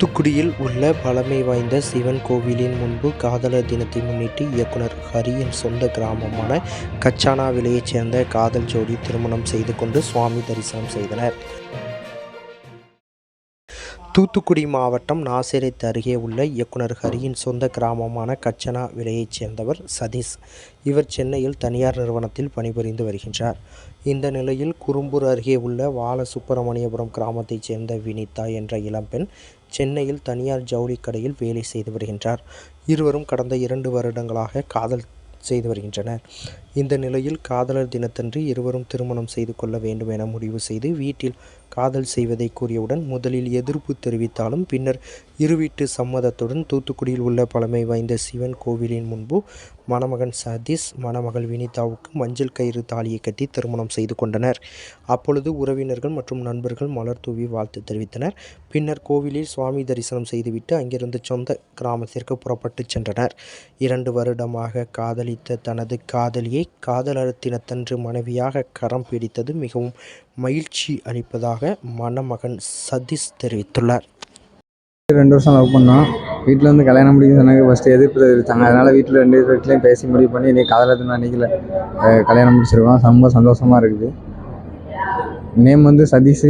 தூத்துக்குடியில் உள்ள பழமை வாய்ந்த சிவன் கோவிலின் முன்பு காதலர் தினத்தை முன்னிட்டு இயக்குனர் ஹரியின் சொந்த கிராமமான கச்சானாவிலையைச் சேர்ந்த காதல் ஜோடி திருமணம் செய்து கொண்டு சுவாமி தரிசனம் செய்தனர். தூத்துக்குடி மாவட்டம் நாசிரேத் அருகே உள்ள இயக்குனர் ஹரியின் சொந்த கிராமமான கச்சனா விலையைச் சேர்ந்தவர் சதீஷ். இவர் சென்னையில் தனியார் நிறுவனத்தில் பணிபுரிந்து வருகின்றார். இந்த நிலையில் குறும்பூர் அருகே உள்ள வால சுப்பிரமணியபுரம் கிராமத்தைச் சேர்ந்த வினிதா என்ற இளம்பெண் சென்னையில் தனியார் ஜவுளி கடையில் வேலை செய்து வருகின்றார். இருவரும் கடந்த இரண்டு வருடங்களாக காதல் செய்து வருகின்றனர். இந்த நிலையில் காதலர் தினத்தன்று இருவரும் திருமணம் செய்து கொள்ள வேண்டும் என முடிவு செய்து வீட்டில் காதல் செய்வதை கூறியவுடன் முதலில் எதிர்ப்பு தெரிவித்தாலும் பின்னர் இருவீட்டு சம்மதத்துடன் தூத்துக்குடியில் உள்ள பழமை வாய்ந்த சிவன் கோவிலின் முன்பு மணமகன் சதீஷ் மணமகள் வினிதாவுக்கு மஞ்சள் கயிறு தாலியை கட்டி திருமணம் செய்து கொண்டனர். அப்பொழுது உறவினர்கள் மற்றும் நண்பர்கள் மலர் தூவி வாழ்த்து தெரிவித்தனர். பின்னர் கோவிலில் சுவாமி தரிசனம் செய்துவிட்டு அங்கிருந்து சொந்த கிராமத்திற்கு புறப்பட்டு சென்றனர். இரண்டு வருடமாக காதலித்த தனது காதலியை காதலர் தினத்தன்று மனைவியாக கரம் பிடித்தது மிகவும் மகிழ்ச்சி அளிப்பதாக மணமகன் சதீஷ் தெரிவித்துள்ளார். ரெண்டு வருஷம் லவ் பண்ணோம். வீட்டில் வந்து கல்யாணம் முடிக்கும் சொன்னாங்க. ஃபஸ்ட்டு எதிர்ப்பு தெரிவித்தாங்க. அதனால் வீட்டில் ரெண்டு வீட்லேயும் பேசி முடிவு பண்ணி நீ காதலத்தின் அன்றைக்கில் கல்யாணம் முடிச்சிருக்கோம். ரொம்ப சந்தோஷமாக இருக்குது. நேம் வந்து சதீஷ்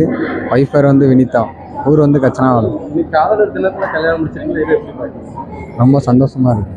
ஒய்ஃப் பேர் வந்து வினிதா. ஊர் வந்து கச்சனாவரம். நீ காதலர் தினத்துல கல்யாணம் முடிச்சிருக்கீங்களா? இது எப்படி பாக்குறீங்க ரொம்ப சந்தோஷமாக இருக்குது